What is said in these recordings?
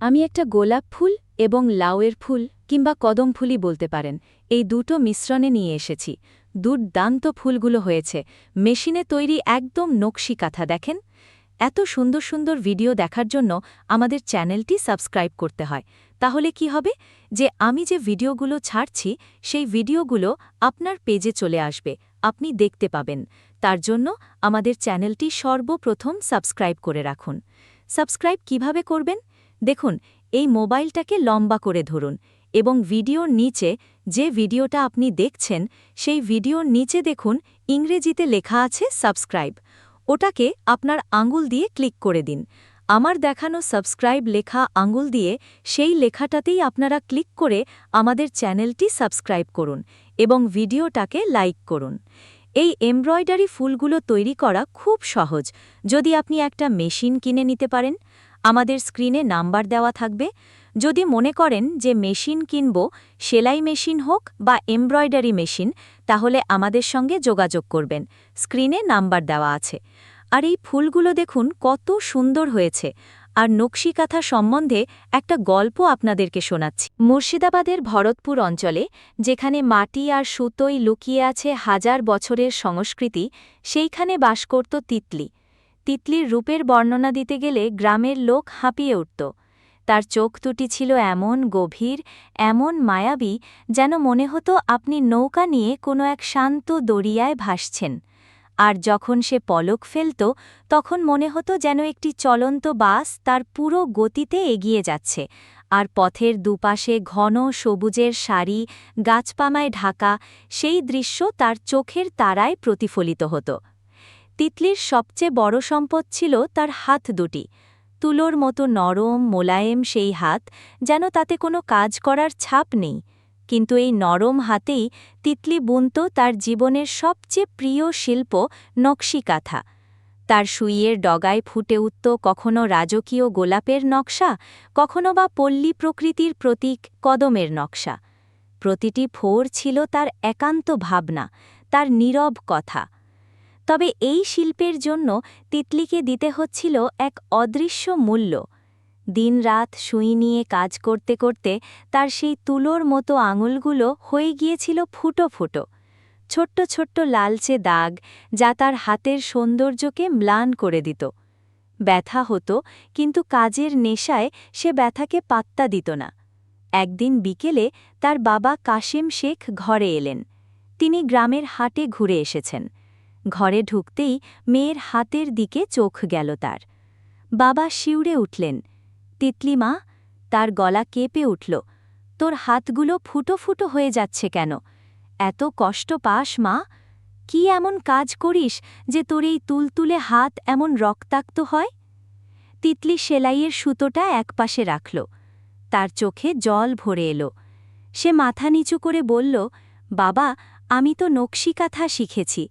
আমি একটা গোলাপ ফুল এবং লাউয়ের ফুল কিংবা কদম ফুলই বলতে পারেন। এই দুটো মিশ্রণে নিয়ে এসেছি। দুর্দান্ত ফুলগুলো হয়েছে। মেশিনে তৈরি একদম নকশি কাঁথা, দেখেন? এত সুন্দর সুন্দর ভিডিও দেখার জন্য আমাদের চ্যানেলটি সাবস্ক্রাইব করতে হয়। তাহলে কি হবে? যে আমি যে ভিডিওগুলো ছাড়ছি, সেই ভিডিওগুলো আপনার পেজে চলে আসবে। আপনি দেখতে পাবেন। তার জন্য আমাদের চ্যানেলটি সর্বপ্রথম সাবস্ক্রাইব করে রাখুন। সাবস্ক্রাইব কীভাবে করবেন? দেখুন, এই মোবাইলটাকে লম্বা করে ধরুন এবং ভিডিওর নিচে যে ভিডিওটা আপনি দেখছেন, সেই ভিডিওর নিচে দেখুন ইংরেজিতে লেখা আছে সাবস্ক্রাইব। ওটাকে আপনার আঙুল দিয়ে ক্লিক করে দিন। আমার দেখানো সাবস্ক্রাইব লেখা আঙুল দিয়ে সেই লেখাটাতেই আপনারা ক্লিক করে আমাদের চ্যানেলটি সাবস্ক্রাইব করুন এবং ভিডিওটাকে লাইক করুন। এই এমব্রয়ডারি ফুলগুলো তৈরি করা খুব সহজ। যদি আপনি একটা মেশিন কিনে নিতে পারেন আমাদের স্ক্রিনে নাম্বার দেওয়া থাকবে। যদি মনে করেন যে মেশিন কিনব, সেলাই মেশিন হোক বা এমব্রয়ডারি মেশিন, তাহলে আমাদের সঙ্গে যোগাযোগ করবেন। স্ক্রিনে নাম্বার দেওয়া আছে। আর এই ফুলগুলো দেখুন, কত সুন্দর হয়েছে। আর নকশিকাথা সম্বন্ধে একটা গল্প আপনাদেরকে শোনাচ্ছি। মুর্শিদাবাদের ভরতপুর অঞ্চলে, যেখানে মাটি আর সুতোই লুকিয়ে আছে হাজার বছরের সংস্কৃতি, সেইখানে বাস করত তিতলি। তিতলির রূপের বর্ণনা দিতে গেলে গ্রামের লোক হাঁপিয়ে উঠত। তার চোখ দুটি ছিল এমন গভীর, এমন মায়াবী, যেন মনে হতো আপনি নৌকা নিয়ে কোনো এক শান্ত দরিয়ায় ভাসছেন। আর যখন সে পলক ফেলত, তখন মনে হতো যেন একটি চলন্ত বাস তার পুরো গতিতে এগিয়ে যাচ্ছে, আর পথের দুপাশে ঘন সবুজের সারি গাছপামায় ঢাকা, সেই দৃশ্য তার চোখের তারায় প্রতিফলিত হতো। তিতলির সবচেয়ে বড় সম্পদ ছিল তার হাত দুটি। তুলোর মতো নরম, মোলায়েম সেই হাত যেন তাতে কোনো কাজ করার ছাপ নেই। কিন্তু এই নরম হাতেই তিতলি বুনত তার জীবনের সবচেয়ে প্রিয় শিল্প নকশিকাথা। তার সুইয়ের ডগায় ফুটে উঠত কখনো রাজকীয় গোলাপের নকশা, কখনো বা পল্লী প্রকৃতির প্রতীক কদমের নকশা। প্রতিটি ফোর ছিল তার একান্ত ভাবনা, তার নীরব কথা। তবে এই শিল্পের জন্য তিতলিকে দিতে হচ্ছিল এক অদৃশ্য মূল্য। দিনরাত সুই নিয়ে কাজ করতে করতে তার সেই তুলোর মতো আঙুলগুলো হয়ে গিয়েছিল ফুটো ফুটো। ছোট্ট ছোট্ট লালচে দাগ যা তার হাতের সৌন্দর্যকে ম্লান করে দিত। ব্যথা হতো, কিন্তু কাজের নেশায় সে ব্যথাকে পাত্তা দিত না। একদিন বিকেলে তার বাবা কাশেম শেখ ঘরে এলেন। তিনি গ্রামের হাটে ঘুরে এসেছেন। ঘরে ঢুকতেই মেয়ের হাতের দিকে চোখ গেল তার। বাবা শিউরে উঠলেন তিতলিমা তার গলা কেঁপে উঠল। তোর হাতগুলো ফুটো ফুটো হয়ে যাচ্ছে কেন? এত কষ্ট পাস মা। কি এমন কাজ করিস যে তোর এই তুলতুলে হাত এমন রক্তাক্ত হয়? তিতলি সেলাইয়ের সুতোটা একপাশে রাখল। তার চোখে জল ভরে এলো। সে মাথা নিচু করে বলল, বাবা, আমি তো নকশিকাথা শিখেছি।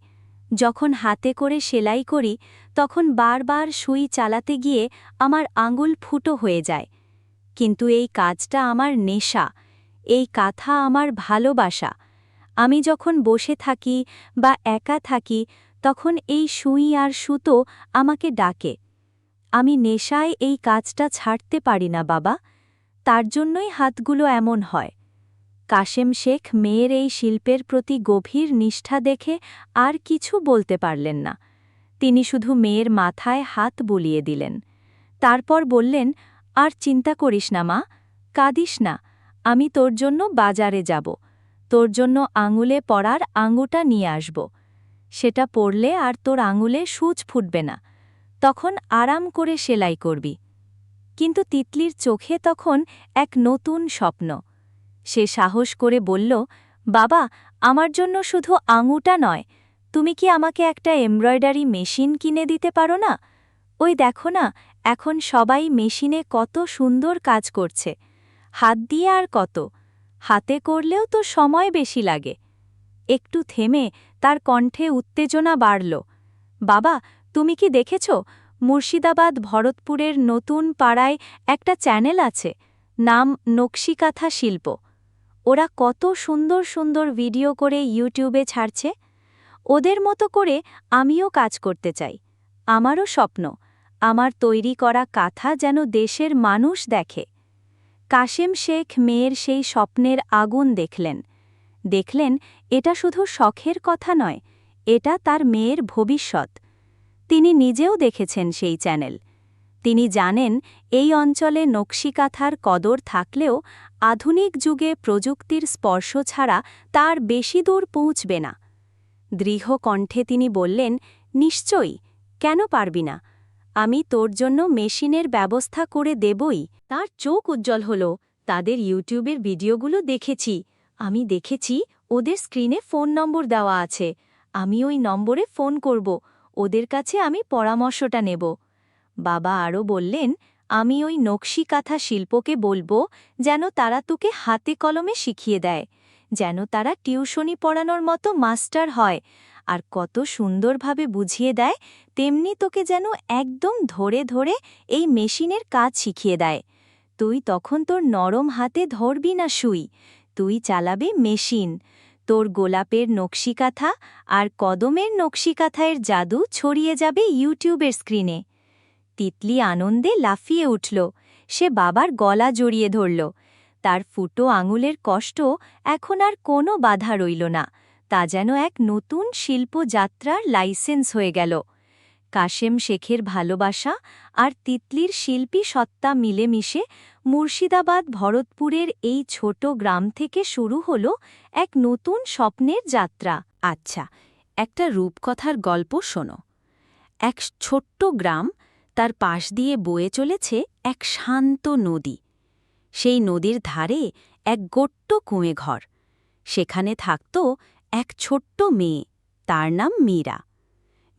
যখন হাতে করে সেলাই করি, তখন বারবার সুই চালাতে গিয়ে আমার আঙুল ফুটো হয়ে যায়। কিন্তু এই কাজটা আমার নেশা, এই কাথা আমার ভালোবাসা। আমি যখন বসে থাকি বা একা থাকি, তখন এই সুই আর সুতো আমাকে ডাকে। আমি নেশায় এই কাজটা ছাড়তে পারি না, বাবা। তার জন্যই হাতগুলো এমন হয়। কাশেম শেখ মেয়ের এই শিল্পের প্রতি গভীর নিষ্ঠা দেখে আর কিছু বলতে পারলেন না। তিনি শুধু মেয়ের মাথায় হাত বুলিয়ে দিলেন। তারপর বললেন, আর চিন্তা করিস না মা, কাঁদিস না, আমি তোর জন্য বাজারে যাব। তোর জন্য আঙুলে পড়ার আঙুটা নিয়ে আসব। সেটা পড়লে আর তোর আঙুলে সূচ ফুটবে না। তখন আরাম করে সেলাই করবি। কিন্তু তিতলির চোখে তখন এক নতুন স্বপ্ন। সে সাহস করে বলল, বাবা, আমার জন্য শুধু আঙুটা নয়, তুমি কি আমাকে একটা এমব্রয়ডারি মেশিন কিনে দিতে পারো না? ওই দেখো না, এখন সবাই মেশিনে কত সুন্দর কাজ করছে, হাত দিয়ে আর কত, হাতে করলেও তো সময় বেশি লাগে। একটু থেমে তার কণ্ঠে উত্তেজনা বাড়ল, বাবা, তুমি কি দেখেছ, মুর্শিদাবাদ ভরতপুরের নতুন পাড়ায় একটা চ্যানেল আছে, নাম নকশিকাথা শিল্প ওরা কত সুন্দর সুন্দর ভিডিও করে ইউটিউবে ছাড়ছে। ওদের মতো করে আমিও কাজ করতে চাই। আমারও স্বপ্ন, আমার তৈরি করা কাথা যেন দেশের মানুষ দেখে। কাশেম শেখ মেয়ের সেই স্বপ্নের আগুন দেখলেন। দেখলেন, এটা শুধু শখের কথা নয়, এটা তার মেয়ের ভবিষ্যৎ। তিনি নিজেও দেখেছেন সেই চ্যানেল। তিনি জানেন, এই অঞ্চলে নকশিকাথার কদর থাকলেও আধুনিক যুগে প্রযুক্তির স্পর্শ ছাড়া তার বেশি দূর পৌঁছবে না। দৃঢ় কণ্ঠে তিনি বললেন, নিশ্চয়ই, কেন পারবি না? আমি তোর জন্য মেশিনের ব্যবস্থা করে দেবই তার চোখ উজ্জ্বল হল। তাদের ইউটিউবের ভিডিওগুলো দেখেছি। আমি দেখেছি, ওদের স্ক্রিনে ফোন নম্বর দেওয়া আছে। আমি ওই নম্বরে ফোন করব। ওদের কাছে আমি পরামর্শটা নেব। বাবা আরও বললেন, আমি ওই নকশি কাঁথা শিল্পকে বলব যেন তারা তোকে হাতে কলমে শিখিয়ে দেয়, যেন তারা টিউশনি পড়ানোর মতো মাস্টার হয়, আর কত সুন্দরভাবে বুঝিয়ে দেয়, তেমনি তোকে যেন একদম ধরে ধরে এই মেশিনের কাজ শিখিয়ে দেয়, তুই তখন তোর নরম হাতে ধরবি না সুই, তুই চালাবে মেশিন, তোর গোলাপের নকশিকাথা আর কদমের নকশিকাথায়ের জাদু ছড়িয়ে যাবে ইউটিউবের স্ক্রিনে। তিতলি আনন্দে লাফিয়ে উঠল। সে বাবার গলা জড়িয়ে ধরল। তার ফুটো আঙুলের কষ্ট এখন আর কোনো বাধা রইল না। তা যেন এক নতুন শিল্পযাত্রার লাইসেন্স হয়ে গেল। কাশেম শেখের ভালোবাসা আর তিতলির শিল্পী সত্তা মিলেমিশে মুর্শিদাবাদ, ভরতপুরের এই ছোট গ্রাম থেকে শুরু হল এক নতুন স্বপ্নের যাত্রা। আচ্ছা একটা রূপকথার গল্প শোনো। এক ছোট্ট গ্রাম তার পাশ দিয়ে বয়ে চলেছে এক শান্ত নদী। সেই নদীর ধারে এক গোট্ট কুঁয়ে ঘর। সেখানে থাকত এক ছোট্ট মেয়ে, তার নাম মীরা।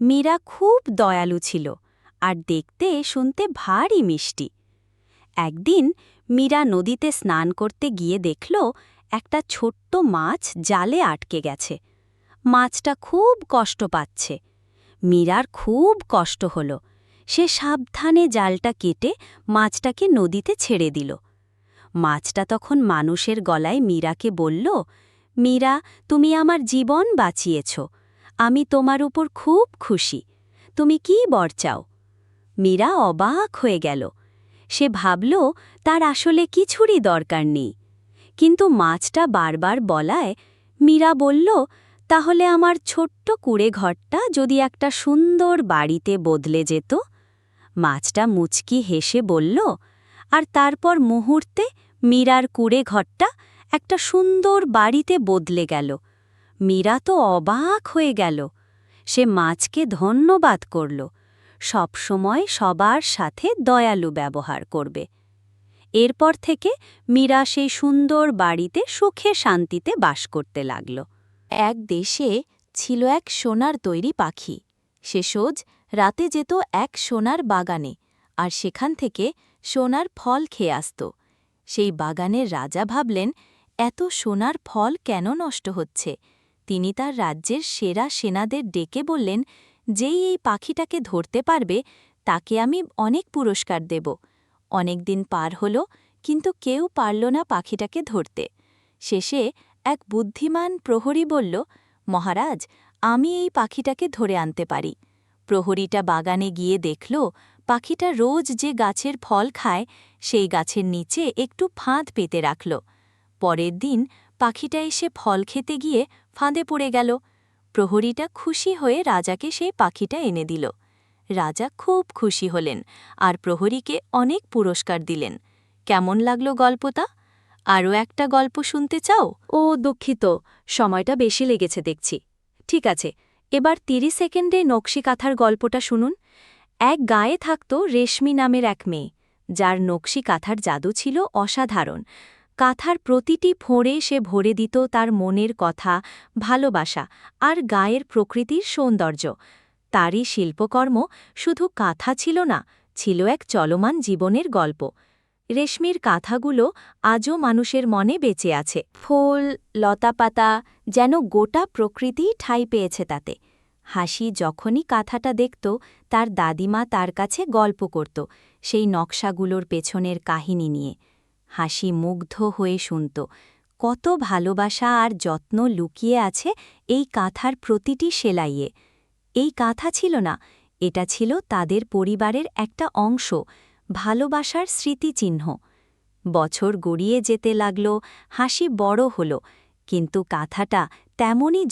মীরা খুব দয়ালু ছিল আর দেখতে শুনতে ভারী মিষ্টি। একদিন মীরা নদীতে স্নান করতে গিয়ে দেখল একটা ছোট্ট মাছ জালে আটকে গেছে। মাছটা খুব কষ্ট পাচ্ছে। মীরার খুব কষ্ট হল। সে সাবধানে জালটা কেটে মাছটাকে নদীতে ছেড়ে দিল। মাছটা তখন মানুষের গলায় মীরাকে বলল, মীরা, তুমি আমার জীবন বাঁচিয়েছ। আমি তোমার উপর খুব খুশি। তুমি কি বর চাও? মীরা অবাক হয়ে গেল। সে ভাবল, তার আসলে কিছুরই দরকার নেই। কিন্তু মাছটা বারবার বলায়, মীরা বলল, তাহলে আমার ছোট্ট কুড়ে ঘরটা যদি একটা সুন্দর বাড়িতে বদলে যেত মাছটা মুচকি হেসে বলল, আর তারপর মুহূর্তে মীরার কুড়ে ঘরটা একটা সুন্দর বাড়িতে বদলে গেল। মীরা তো অবাক হয়ে গেল। সে মাছকে ধন্যবাদ করল। সবসময় সবার সাথে দয়ালু ব্যবহার করবে। এরপর থেকে মীরা সেই সুন্দর বাড়িতে সুখে শান্তিতে বাস করতে লাগল। এক দেশে ছিল এক সোনার তৈরি পাখি। সে সোজ রাতে যেত এক সোনার বাগানে, আর সেখান থেকে সোনার ফল খেয়ে আসত। সেই বাগানের রাজা ভাবলেন, এত সোনার ফল কেন নষ্ট হচ্ছে? তিনি তার রাজ্যের সেরা সেনাদের ডেকে বললেন, যেই এই পাখিটাকে ধরতে পারবে, তাকে আমি অনেক পুরস্কার দেব। অনেক দিন পার হল, কিন্তু কেউ পারল না পাখিটাকে ধরতে। শেষে এক বুদ্ধিমান প্রহরী বলল, মহারাজ, আমি এই পাখিটাকে ধরে আনতে পারি। প্রহরীটা বাগানে গিয়ে দেখল, পাখিটা রোজ যে গাছের ফল খায়, সেই গাছের নিচে একটু ফাঁদ পেতে রাখল। পরের দিন পাখিটা এসে ফল খেতে গিয়ে ফাঁদে পড়ে গেল। প্রহরীটা খুশি হয়ে রাজাকে সেই পাখিটা এনে দিল। রাজা খুব খুশি হলেন আর প্রহরীকে অনেক পুরস্কার দিলেন। কেমন লাগল গল্পটা? আরও একটা গল্প শুনতে চাও? ও দুঃখিত, সময়টা বেশি লেগেছে দেখছি। ঠিক আছে এবার তিরিশ সেকেন্ডে নকশি কাথার গল্পটা শুনুন। এক গায়ে থাকত রেশমি নামের এক মেয়ে, যার নকশি কাথার জাদু ছিল অসাধারণ। কাথার প্রতিটি ফোঁড়ে সে ভরে দিত তার মনের কথা, ভালোবাসা আর গায়ের প্রকৃতির সৌন্দর্য। তারই শিল্পকর্ম শুধু কাঁথা ছিল না, ছিল এক চলমান জীবনের গল্প। রেশমির কাঁথাগুলো আজও মানুষের মনে বেঁচে আছে। ফুল, লতাপাতা যেন গোটা প্রকৃতি ঠাই পেয়েছে তাতে। হাসি যখনই কাঁথাটা দেখত, তার দাদিমা তার কাছে গল্প করত সেই নকশাগুলোর পেছনের কাহিনী নিয়ে। হাসি মুগ্ধ হয়ে শুনত, কত ভালোবাসা আর যত্ন লুকিয়ে আছে এই কাঁথার প্রতিটি সেলাইয়ে। এই কাঁথা ছিল না, এটা ছিল তাদের পরিবারের একটা অংশ। ভালোবাসার স্মৃতিচিহ্ন। বছর গড়িয়ে যেতে লাগল হাসি বড় হল কিন্তু কাঁথাটা তেমনই